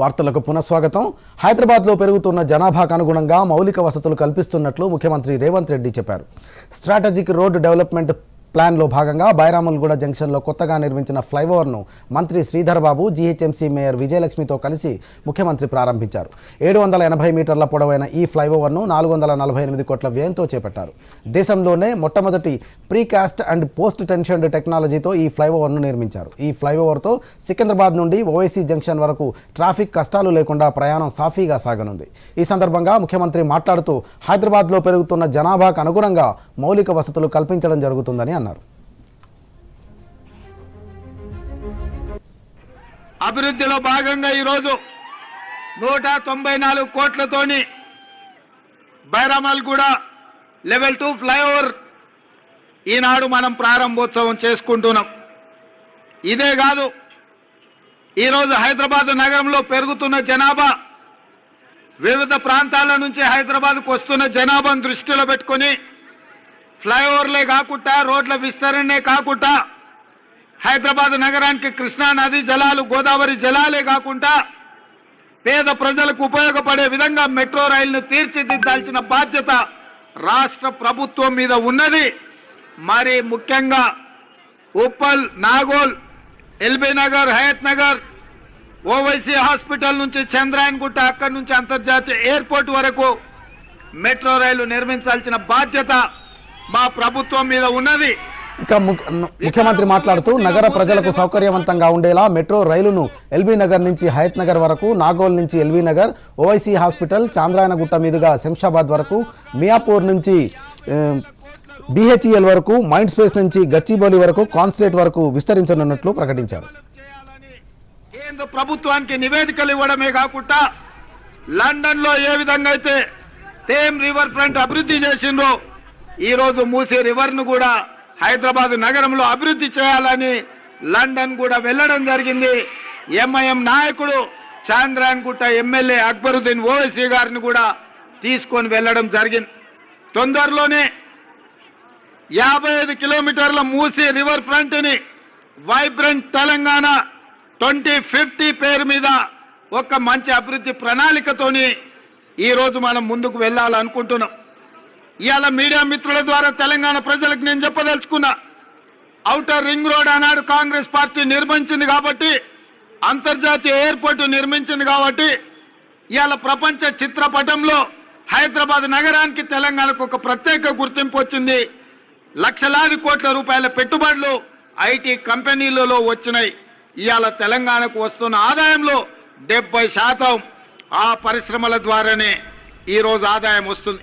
వార్తలకు పునఃస్వాగతం. హైదరాబాద్లో పెరుగుతున్న జనాభాకు అనుగుణంగా మౌలిక వసతులు కల్పిస్తున్నట్లు ముఖ్యమంత్రి రేవంత్ రెడ్డి చెప్పారు. స్ట్రాటజిక్ రోడ్ డెవలప్మెంట్ ప్లాన్లో భాగంగా బైరాముల్గూడ జంక్షన్లో కొత్తగా నిర్మించిన ఫ్లైఓవర్ను మంత్రి శ్రీధర్ బాబు జీహెచ్ఎంసీ మేయర్ విజయలక్ష్మితో కలిసి ముఖ్యమంత్రి ప్రారంభించారు. ఏడు వందల ఎనభై మీటర్ల పొడవైన ఈ ఫ్లైఓవర్ను నాలుగు వందల నలభై ఎనిమిది కోట్ల వ్యయంతో చేపట్టారు. దేశంలోనే మొట్టమొదటి ప్రీకాస్ట్ అండ్ పోస్ట్ టెన్షన్ టెక్నాలజీతో ఈ ఫ్లైఓవర్ను నిర్మించారు. ఈ ఫ్లైఓవర్తో సికింద్రాబాద్ నుండి ఓవైసీ జంక్షన్ వరకు ట్రాఫిక్ కష్టాలు లేకుండా ప్రయాణం సాఫీగా సాగనుంది. ఈ సందర్భంగా ముఖ్యమంత్రి మాట్లాడుతూ హైదరాబాద్లో పెరుగుతున్న జనాభాకు అనుగుణంగా మౌలిక వసతులు కల్పించడం జరుగుతుందని అన్నారు. అభివృద్ధిలో భాగంగా ఈరోజు నూట తొంభై నాలుగు కోట్లతోని బైరామల్ కూడా లెవెల్ టూ ఫ్లైఓవర్ ఈనాడు మనం ప్రారంభోత్సవం చేసుకుంటున్నాం. ఇదే కాదు ఈరోజు హైదరాబాద్ నగరంలో పెరుగుతున్న జనాభా వివిధ ప్రాంతాల నుంచి హైదరాబాద్కు వస్తున్న జనాభాను దృష్టిలో పెట్టుకొని ఫ్లైఓవర్లే కాకుండా రోడ్ల విస్తరణే కాకుండా హైదరాబాద్ నగరానికి కృష్ణా నది జలాలు గోదావరి జలాలే కాకుండా పేద ప్రజలకు ఉపయోగపడే విధంగా మెట్రో రైలును తీర్చిదిద్దాల్సిన బాధ్యత రాష్ట్ర ప్రభుత్వం మీద ఉన్నది. మరి ముఖ్యంగా ఉప్పల్ నాగోల్ ఎల్బీ నగర్ హయత్ నగర్ ఓవైసీ హాస్పిటల్ నుంచి చంద్రాయన్గుట్ట అక్కడి నుంచి అంతర్జాతీయ ఎయిర్పోర్ట్ వరకు మెట్రో రైలు నిర్మించాల్సిన బాధ్యత మా ప్రభుత్వం మీద ఉన్నది. ఇక ముఖ్య- ముఖ్యమంత్రి మాట్లాడుతూ నగర ప్రజలకు సౌకర్యవంతంగా ఉండేలా మెట్రో రైలును ఎల్బీ నగర్ నుంచి హయత్ నగర్ వరకు నాగోల్ నుంచి ఎల్బీ నగర్ ఓవైసీ హాస్పిటల్ చాంద్రాయనగుట్ట మీదుగా శంషాబాద్ వరకు మియాపూర్ నుంచి బిహెచ్ఈఎల్ వరకు మైండ్ స్పేస్ నుంచి గచ్చిబౌలి వరకు కాన్సులేట్ వరకు విస్తరించనున్నట్లు ప్రకటించారు. కేంద్ర ప్రభుత్వానికి నివేదికలు ఇవ్వడమే కాకుండా లండన్లో ఏ విధంగా అయితే థేమ్ రివర్ ఫ్రంట్ అభివృద్ధి చేసిండ్రో ఈ రోజు రివర్ను రివర్ను కూడా హైదరాబాద్ నగరంలో అభివృద్ధి చేయాలని లండన్ కూడా వెళ్ళడం జరిగింది. ఎంఐఎం నాయకుడు చాంద్రాయన్ గుట్ట ఎమ్మెల్యే అక్బరుద్దీన్ ఓవైసీ గారిని కూడా తీసుకొని వెళ్ళడం జరిగింది. తొందరలోనే యాభై ఐదు కిలోమీటర్ల మూసే రివర్ ఫ్రంట్ని వైబ్రెంట్ తెలంగాణ ట్వంటీ ఫిఫ్టీ పేరు మీద ఒక మంచి అభివృద్ధి ప్రణాళికతోని ఈ రోజు మనం ముందుకు వెళ్ళాలనుకుంటున్నాం. ఇవాళ మీడియా మిత్రుల ద్వారా తెలంగాణ ప్రజలకు నేను చెప్పదలుచుకున్నా ఔటర్ రింగ్ రోడ్ ఆనాడు కాంగ్రెస్ పార్టీ నిర్మించింది కాబట్టి అంతర్జాతీయ ఎయిర్పోర్ట్ నిర్మించింది కాబట్టి ఇవాళ ప్రపంచ చిత్రపటంలో హైదరాబాద్ నగరానికి తెలంగాణకు ఒక ప్రత్యేక గుర్తింపు వచ్చింది. లక్షలాది కోట్ల రూపాయల పెట్టుబడులు ఐటీ కంపెనీలలో వచ్చినాయి. ఇవాళ తెలంగాణకు వస్తున్న ఆదాయంలో డెబ్బై శాతం ఆ పరిశ్రమల ద్వారానే ఈరోజు ఆదాయం వస్తుంది.